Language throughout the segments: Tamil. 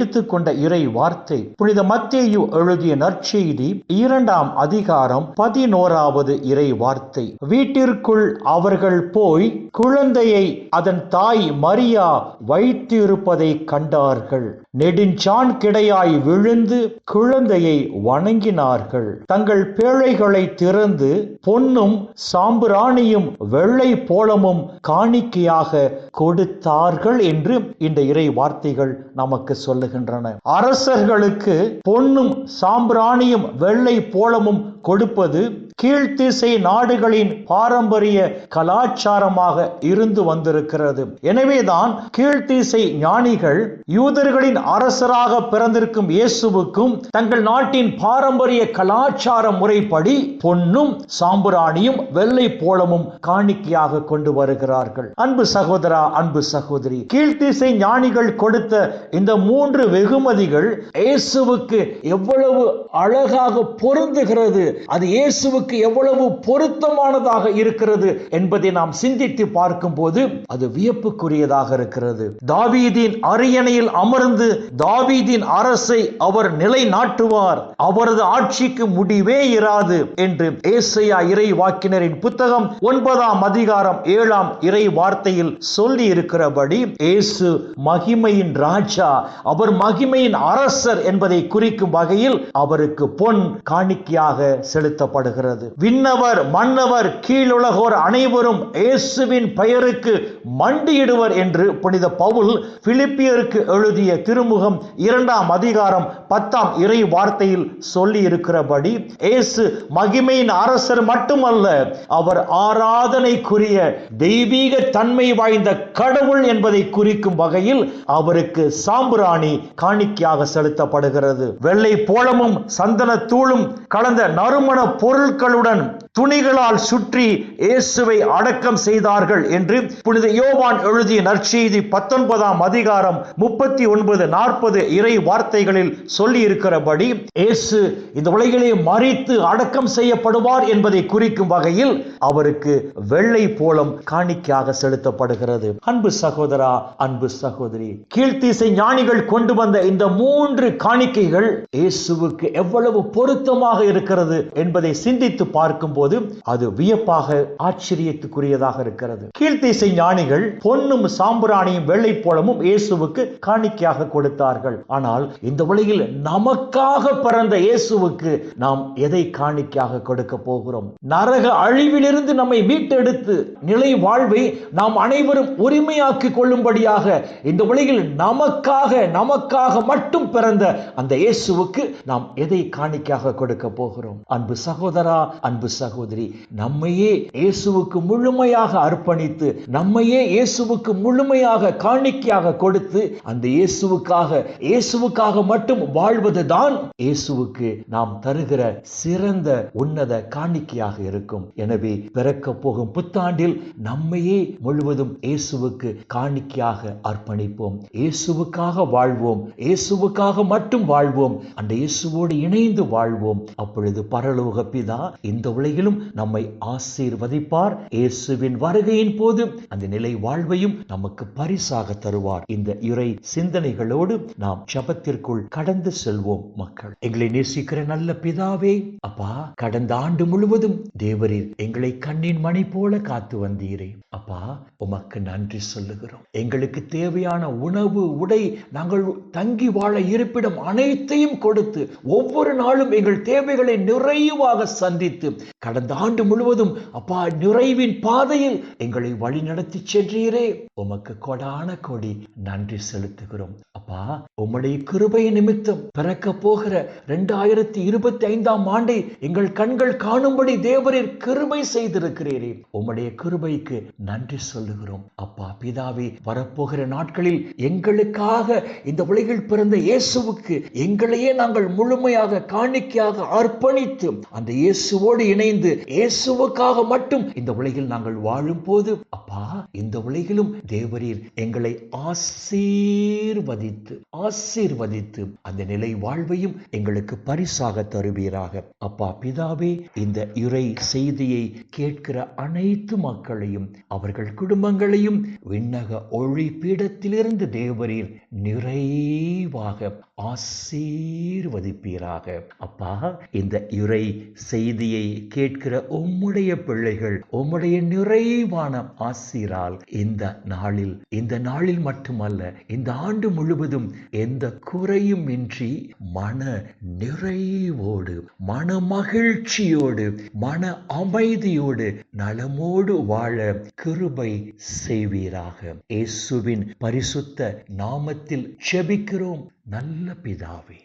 எடுத்துக்கொண்ட இறை வார்த்தை புனித மத்தேயு எழுதிய நற்செய்தி இரண்டாம் அதிகாரம் பதினோராவது இறை வார்த்தை வீட்டிற்குள் அவர்கள் போய் குழந்தையை அதன் தாய் மரியா வைத்திருப்பதை கண்டார்கள். நெடுஞ்சான் கிடையாய் விழுந்து குழந்தையை வணங்கினார்கள். தங்கள் பேழைகளை திறந்து பொன்னும் சாம்பிராணியும் வெள்ளை போலமும் காணிக்கையாக கொடுத்தார்கள் என்று இந்த இறை வார்த்தைகள் நமக்கு சொல்லுகின்றன. அரசர்களுக்கு பொன்னும் சாம்பிராணியும் வெள்ளை போலமும் கொடுப்பது கீழ்த்திசை நாடுகளின் பாரம்பரிய கலாச்சாரமாக இருந்து வந்திருக்கிறது. எனவேதான் கீழ்த்திசை ஞானிகள் யூதர்களின் அரசராக பிறந்திருக்கும் இயேசுவுக்கும் தங்கள் நாட்டின் பாரம்பரிய கலாச்சார முறைப்படி பொன்னும் சாம்பிராணியும் வெள்ளை போலமும் காணிக்கையாக கொண்டு வருகிறார்கள். அன்பு சகோதரா அன்பு சகோதரி கீழ்த்திசை ஞானிகள் கொடுத்த இந்த மூன்று வெகுமதிகள் இயேசுவுக்கு எவ்வளவு அழகாக பொருந்துகிறது. அது இயேசுவுக்கு எவ்வளவு பொருத்தமானதாக இருக்கிறது என்பதை நாம் சிந்தித்து பார்க்கும் போது அது வியப்புக்குரியதாக இருக்கிறது. தாவீதின் அரியணையில் அமர்ந்து தாவீதின் அரசை அவர் நிலைநாட்டுவார். அவரது ஆட்சிக்கு முடிவே இராது என்று ஏசையா இறை வாக்கினரின் புத்தகம் ஒன்பதாம் அதிகாரம் ஏழாம் இறை வார்த்தையில் சொல்லி இருக்கிறபடி இயேசு மகிமையின் ராஜா அவர் மகிமையின் அரசர் என்பதை குறிக்கும் வகையில் அவருக்கு பொன் காணிக்கையாக செலுத்தப்படுகிறது. விண்ணவர் மன்னவர் கீழுலகோர் அனைவரும் இயேசுவின் பெயருக்கு மண்டியிடுவர் என்று புனித பவுல் பிலிப்பியருக்கு எழுதிய திருமுகம் இரண்டாம் அதிகாரம் பத்தாம் இறை வார்த்தையில் சொல்லி இருக்கிறபடி இயேசு மகிமையின் அரசர் மட்டுமல்ல அவர் ஆராதனைக்குரிய தெய்வீக தன்மை வாய்ந்த கடவுள் என்பதை குறிக்கும் வகையில் அவருக்கு சாம்பிராணி காணிக்கையாக செலுத்தப்படுகிறது. வெள்ளை போலமும் சந்தன தூளும் கலந்த நறுமண பொருள் பொருட்களுடன் துணிகளால் சுற்றி இயேசுவை அடக்கம் செய்தார்கள் என்று புனித யோவான் எழுதிய நற்செய்தி பத்தொன்பதாம் அதிகாரம் முப்பத்தி ஒன்பது நாற்பது இறை வார்த்தைகளில் சொல்லி இருக்கிறபடி இயேசு இந்த உலகிலே மறித்து அடக்கம் செய்யப்படுவார் என்பதை குறிக்கும் வகையில் அவருக்கு வெள்ளை போலம் காணிக்கையாக செலுத்தப்படுகிறது. அன்பு சகோதரா அன்பு சகோதரி கீழ்த்திசை ஞானிகள் கொண்டு வந்த இந்த மூன்று காணிக்கைகள் இயேசுவுக்கு எவ்வளவு பொருத்தமாக இருக்கிறது என்பதை சிந்தித்து பார்க்கும் போது அது வியப்பாக ஆச்சரியத்துக்குரியதாக இருக்கிறது. கீழ்த்திசை ஞானிகள் பொன்னும் சாம்பிராணியும் வெள்ளை போலமும் இயேசுவுக்கு காணிக்கையாக கொடுத்தார்கள். ஆனால் இந்த உலகில் நமக்காக பிறந்த இயேசுவுக்கு நாம் எதை காணிக்கையாக கொடுக்க போகிறோம்? நரக அழிவிலிருந்து நம்மை மீட்டெடுத்து நிலை வாழ்வை நாம் அனைவரும் உரிமையாக்கி கொள்ளும்படியாக இந்த உலகில் நமக்காக நமக்காக மட்டும் பிறந்த அந்த இயேசுவுக்கு நாம் எதை காணிக்கையாக கொடுக்க போகிறோம்? அன்பு சகோதரா அன்பு சகோதரா சகோதரி நம்மையே இயேசுவுக்கு முழுமையாக அர்ப்பணித்து நம்மையே இயேசுவுக்கு முழுமையாக காணிக்கையாக கொடுத்து அந்த இயேசுவுக்காக இயேசுவுக்காக மட்டும் வாழ்வதுதான் இயேசுவுக்கு நாம் தருகிற சிறந்த உன்னத காணிக்கையாக இருக்கும். எனவே பிறக்க போகும் புத்தாண்டில் நம்மையே முழுவதும் இயேசுவுக்கு காணிக்கையாக அர்ப்பணிப்போம். இயேசுவுக்காக வாழ்வோம். இயேசுவுக்காக மட்டும் வாழ்வோம். அந்த இயேசுவோடு இணைந்து வாழ்வோம். அப்பொழுது பரலோக பிதா இந்த உலகில் நிலையிலும் நம்மை ஆசீர்வதிப்பார். இயேசுவின் வருகையின் போது அந்த நிலை வாழ்வையும் நமக்கு பரிசாக தருவார். இந்த இறை சிந்தனைகளோடு நாம் ஜபத்திற்குள் கடந்து செல்வோம் மக்கள். எங்களை நேசிக்கிற நல்ல பிதாவே அப்பா கடந்த ஆண்டு முழுவதும் தேவரீர் எங்களை கண்ணின் மணி போல காத்து வந்தீரே. அப்பா உமக்கு நன்றி சொல்லுகிறோம். எங்களுக்கு தேவையான உணவு உடை நாங்கள் தங்கி வாழ இருப்பிடம் அனைத்தையும் கொடுத்து ஒவ்வொரு நாளும் எங்கள் தேவைகளை நிறைவாக சந்தித்து கடந்த ஆண்டு முழுவதும் அப்பா நிறைவின் பாதையில் எங்களை வழி நடத்தி சென்றீரே. உமக்கு கொடான கொடி நன்றி செலுத்துகிறோம். அப்பா உம்முடைய கிருபை நிமித்தம் பிறக்க போகிற இரண்டாயிரத்தி இருபத்தி ஐந்தாம் ஆண்டை எங்கள் கண்கள் காணும்படி தேவரீர் கிருபை செய்திருக்கிறீரே. உம்முடைய கிருபைக்கு நன்றி சொல்லுகிறோம். அப்பா பிதாவே வரப்போகிற நாட்களில் எங்களுக்காக இந்த உலகில் பிறந்த இயேசுவுக்கு எங்களையே நாங்கள் முழுமையாக காணிக்கையாக அர்ப்பணித்து அந்த இயேசுவோடு இணைந்து இயேசுவுக்காக மட்டும் இந்த உலகில் நாங்கள் வாழும் போது அப்பா அப்பா இந்த உலகிலும் தேவரீர் எங்களை ஆசீர்வதித்து ஆசீர்வதித்து அந்த நிலை வாழ்வையும் எங்களுக்கு பரிசாக தருவீராக. அப்பா பிதாவே இந்த இறை செய்தியை கேட்கிற அனைத்து மக்களையும் அவர்கள் குடும்பங்களையும் விண்ணக ஒளி பீடத்திலிருந்து தேவரீர் நிறைவாக ஆசீர்வதிப்பீராக. அப்பா இந்த இறை செய்தியை கேட்கிற உம்முடைய பிள்ளைகள் உம்முடைய நிறைவான ஆசிரால் இந்த நாளில் இந்த நாளில் மட்டுமல்ல இந்த ஆண்டு முழுவதும் எந்த குறையும் இன்றி மன நிறைவோடு மன மகிழ்ச்சியோடு மன அமைதியோடு நலமோடு வாழ கிருபை செய்வீராக. இயேசுவின் பரிசுத்த நாமத்தில் செபிக்கிறோம் நல்ல பிதாவே.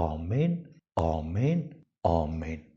ஆமேன் ஆமேன் ஆமேன்.